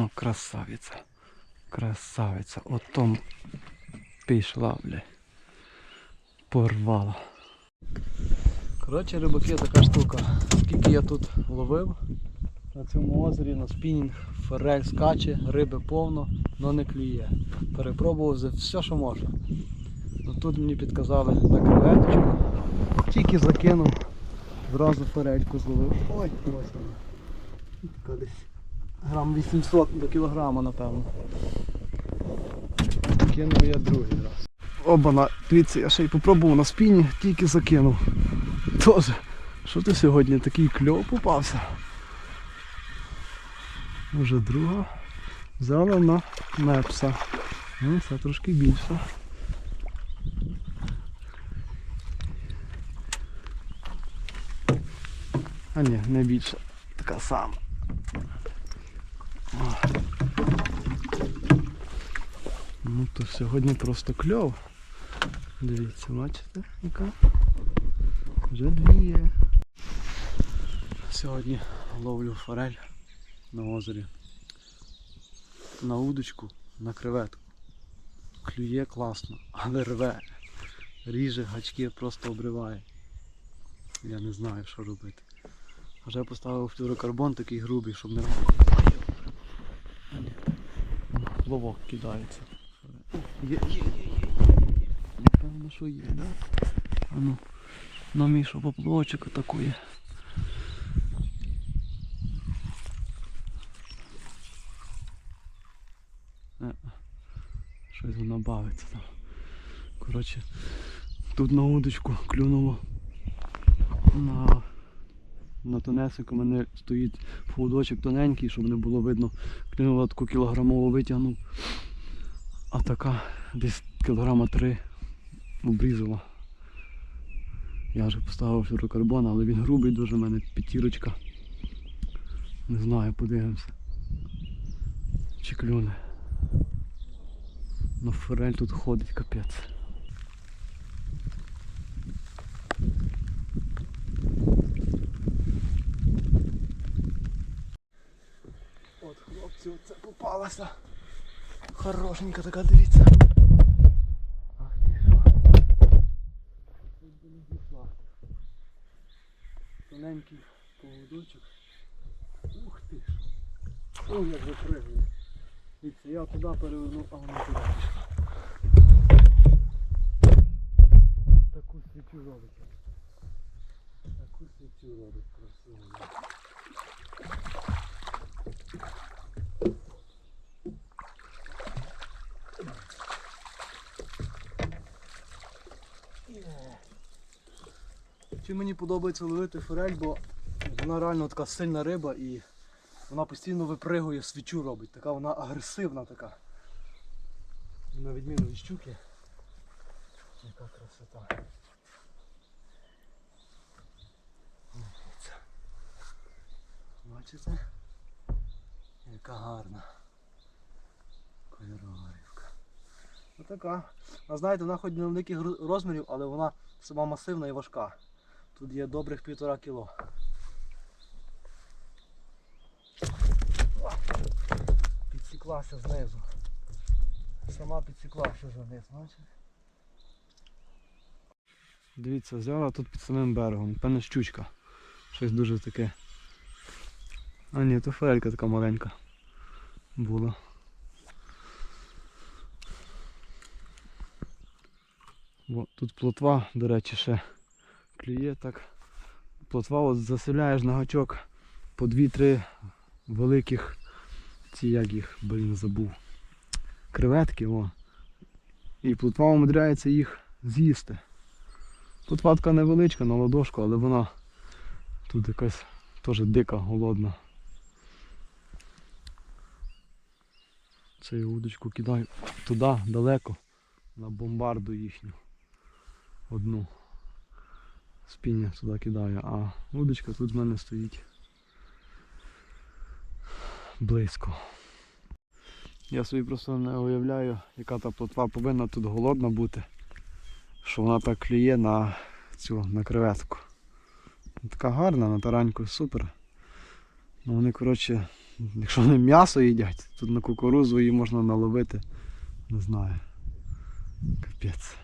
О, красавиця. Красавиця. Отом пішла, бля. Порвала. Коротше, рибаки, така штука. Скільки я тут ловив на цьому озері, на спінінг, форель скаче, риби повно, але не клює. Перепробував за все, що можна. Ну, тут мені підказали на креветочку. Тільки закинув, зразу форельку зловив. Ой, ось вона. Така десь грам 800 до кілограма, напевно. Кинув я другий раз. Обана, дивіться, я ще й попробував на спіні, тільки закинув. Тоже, що ти сьогодні такий кльов попався? Уже друга. Взяла на мепса. Ну, це трошки більше. А ні, не більше. Така сама. Ну то сьогодні просто кльов. Дивіться, бачите, яка? Вже дві є. Сьогодні ловлю форель на озері. На удочку, на креветку. Клює класно, але рве. Ріже, гачки просто обриває. Я не знаю, що робити. Вже поставив флюрокарбон такий грубий, щоб не рвати. Ловок кидається. Є, є, є, є, є. Напевно, що є, да? А ну, на Мішу поплавочок атакує. Е, Щось воно бавиться там. Коротше, тут на удочку клюнуло на, на тонесику мене стоїть фудочок тоненький, щоб не було видно. Клюнуло таку кілограмову витягнув. А така десь кілограма три обрізала. Я вже поставив флюрокарбон, але він грубий дуже в мене п'ятірочка. Не знаю, подивимося. Чи клюне. На форель тут ходить капець. От хлопці, оце попалася. Хорошенька така, дивіться. Ах ти що. Тут би не знайшла. Тоненький поводочок. Ух ти ж. Ой, як випригує. Дивіться, я туди перевернув, а вона туди пішла. Таку свічу робить. Таку свічу робить красиво. Чим мені подобається ловити форель, бо вона реально така сильна риба і вона постійно випригує, свічу робить. Така вона агресивна така. На відміну від щуки. Яка красота. Бачите? Яка гарна. Кольорова рибка. Отака. А знаєте, вона хоч не великих розмірів, але вона сама масивна і важка. Тут є добрих півтора кіло. Підсіклася знизу. Сама підсіклася за низ, бачите? Дивіться, взяла тут під самим берегом. Певно щучка. Щось дуже таке. А ні, то форелька така маленька була. О, тут плотва, до речі, ще клює так. Плотва от заселяєш на гачок по 2-3 великих ці як їх, блін, забув. Креветки, о. І плотва умудряється їх з'їсти. Плотва така невеличка на ладошку, але вона тут якась теж дика, голодна. Це я удочку кидаю туди, далеко, на бомбарду їхню. Одну. Спіння туди кидаю, а удочка тут в мене стоїть близько. Я собі просто не уявляю, яка та плотва повинна тут голодна бути, що вона так клює на цю на креветку. Така гарна, на тараньку, супер. Ну вони, коротше, якщо вони м'ясо їдять, тут на кукурузу її можна наловити. Не знаю. Капець.